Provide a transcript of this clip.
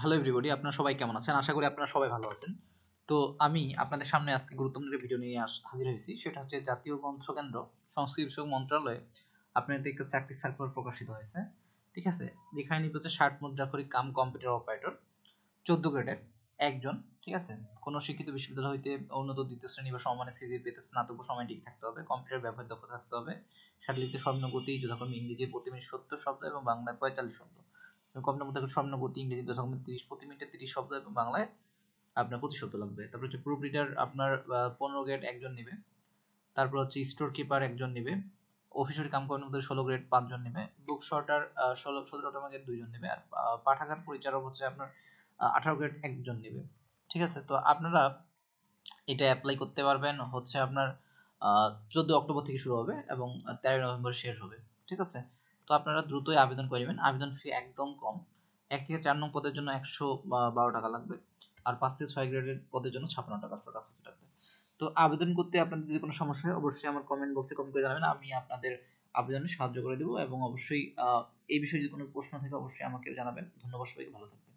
Hello everybody আপনারা সবাই কেমন আছেন? আশা করি আপনারা সবাই ভালো আছেন। তো আমি আপনাদের সামনে আজকে গুরুত্বপূর্ণ ভিডিও নিয়ে হাজির হয়েছি। সেটা হচ্ছে জাতীয় গ্রন্থ কেন্দ্র সংস্কৃতি বিষয়ক মন্ত্রণালয়ে, আপনাদের একটা চাকরির সার্কুলার প্রকাশিত হয়েছে। ঠিক আছে? যেখানে নিবে হচ্ছে ষাট মুদ্রাকরি কাম কম্পিউটার অপারেটর, চোদ্দ গ্রেডের একজন। ঠিক আছে? কোনো শিক্ষিত বিশ্ববিদ্যালয় হইতে উন্নত দ্বিতীয় শ্রেণি বা সমানের সিজি পেতে স্নাতক সময় ঠিক থাকতে হবে। কম্পিউটার ব্যবহার দক্ষ থাকতে হবে। শারীরিক স্বর্ণগতি, যথাক্রমে ইংরেজি প্রতি মিনিট সত্তর শব্দ এবং বাংলায় পঁয়তাল্লিশ শব্দ। কম্পিউটার মধ্যে স্বর্ণগতি ইংরেজি যথাক্রমে তিরিশ, প্রতি মিনিটে তিরিশ শব্দ এবং বাংলায় আপনার শব্দ লাগবে। তারপর হচ্ছে প্রুফ রিডার আপনার পনেরো গ্রেড একজন নেবে। তারপর হচ্ছে স্টোর কিপার একজন নেবে। অফিসারি কাম করার মধ্যে ষোলো গ্রেড পাঁচজন নেবে। বুক শর্টার ষোলো গ্রেড দুইজন নেবে। আর পাঠাগার পরিচালক হচ্ছে আপনার আঠারো গ্রেড একজন নেবে। ঠিক আছে? তো আপনারা এটা অ্যাপ্লাই করতে পারবেন হচ্ছে আপনার চোদ্দ অক্টোবর থেকে শুরু হবে এবং তেরোই নভেম্বর শেষ হবে। ঠিক আছে? তো আপনারা দ্রুতই আবেদন করবেন আবেদন ফি একদম কম। এক থেকে চার নং পদের জন্য একশো বারো টাকা লাগবে। আর পাঁচ থেকে ছয় গ্রেডের পদের জন্য ছাপ্পান্ন টাকা একশো টাকা। লাগবে তো আবেদন করতে আপনাদের যদি কোনো সমস্যা হয়, অবশ্যই আমার কমেন্ট বক্সে কমেন্ট করে জানাবেন। আমি আপনাদের আবেদনে সাহায্য করে দেবো এবং অবশ্যই এই বিষয়ে যদি কোনো প্রশ্ন থাকে, অবশ্যই আমাকে জানাবেন। ধন্যবাদ সবাইকে, ভালো থাকবেন।